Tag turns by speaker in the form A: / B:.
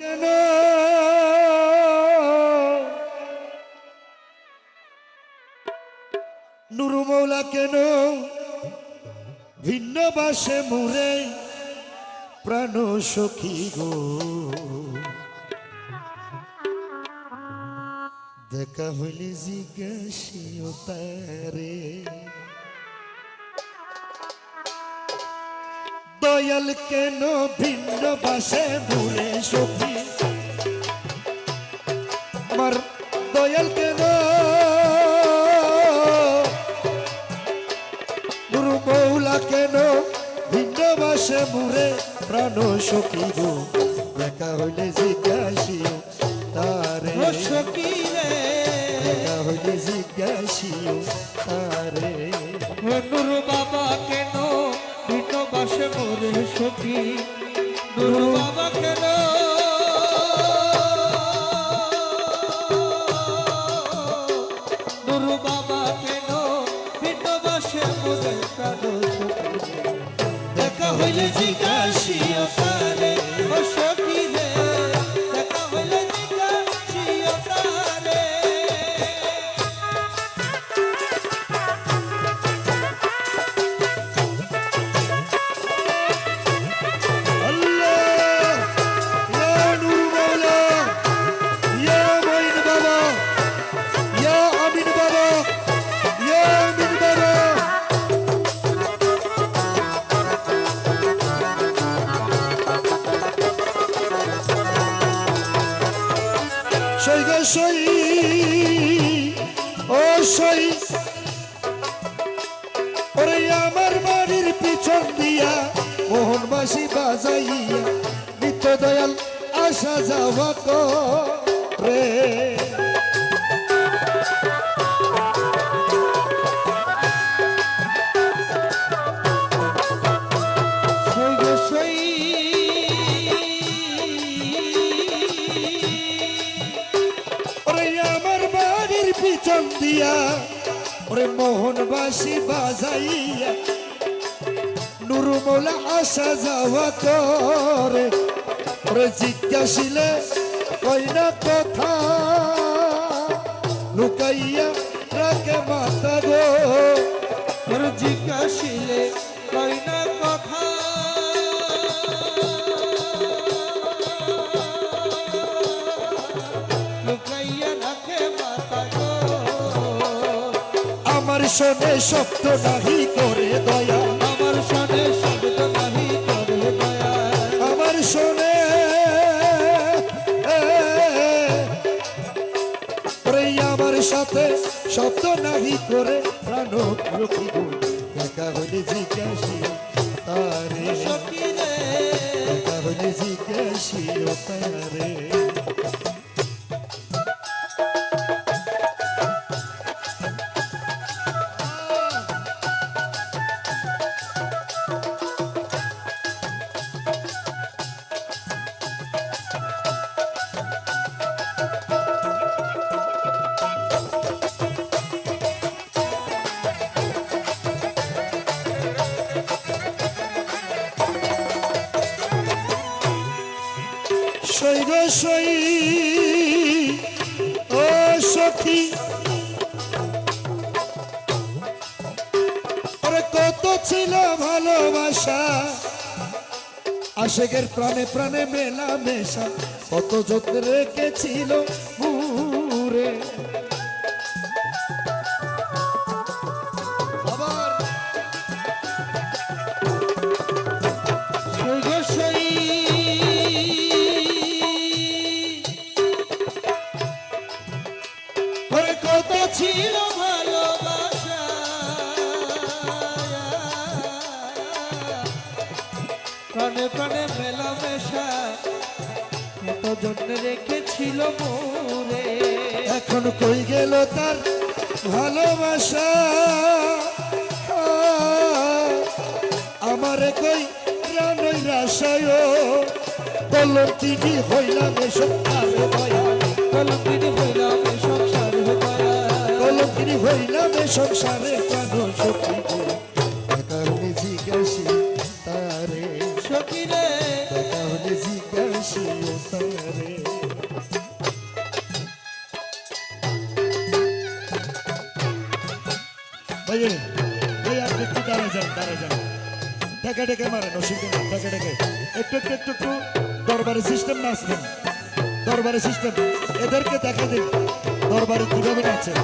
A: কেন? নুরু মৌলা কেন? ভিন্ন বাসে মুরে প্রাণ সখী গো। দেখা হইলে জিজ্ঞাসিও তারে। দয়াল কেন ভিন্ন বাসে মুরে সখী? আমার দয়াল কেন গুরু মৌলা কেন ভিন্ন বাসে মুরে প্রাণ সখী গো? দেখা হইলে জিজ্ঞাসিও তারে।
B: সকিরে
A: দেখা হইলে জিজ্ঞাসিও তারে।
B: নুরু বাবা কেন বাসে মোরে সখী। বাবা
A: সই গো সই, ও সই। ওরে আমার বাড়ির পিছন দিয়া মোহন বাসি বাজাইয়া, নিত্য দয়াল আসা যাওয়া করে পিছন দিয়া ওরে মোহনবাসী বাজাইয়া, নুরুমলা আসা যাওয়া করে। ওরে জিজ্ঞাসিলে, কই না কথা? লুকাইয়া রাখে মাতা গো।
B: তোর জিজ্ঞাসিলে
A: শোনে শব্দ নাহি করে দয়া।
B: আমার সনে শব্দ নাহি করে দয়া।
A: আমার শোনে ওরে আমার সাথে শব্দ নাহি করে প্রাণ রক্ষিব দেখা হইলে জিজ্ঞাসি তারে।
B: সকিরে
A: দেখা হইলে জিজ্ঞাসি ও তারে। সই গো সই। ও সখী। আরে কত ছিল ভালোবাসা। আশেকের প্রাণে প্রাণে মেলা মেশা কত যত্ন রেখেছিল ওরে কত
B: ছিল ভালোবাসা? প্রাণে প্রাণে মেলামেশা কত জন্য রেখেছিল মোরে।
A: এখন কই গেল তার ভালোবাসা? আমারে কই প্রাণই রাশায় বলল তিনি হইলাম এসব আরে দয়া
B: কলকিনি হইলাম
A: হইলামে সংসারে কেন সখী কারণে জিজ্ঞাসি তারে
B: সখী
A: রে কারণে জিজ্ঞাসি তারে একটু একটু একটু একটু একটু দরবারে সিস্টেম নাচবেন। দরবারে সিস্টেম এদেরকে দেখা দিন দরবারে কীভাবে নাচেন।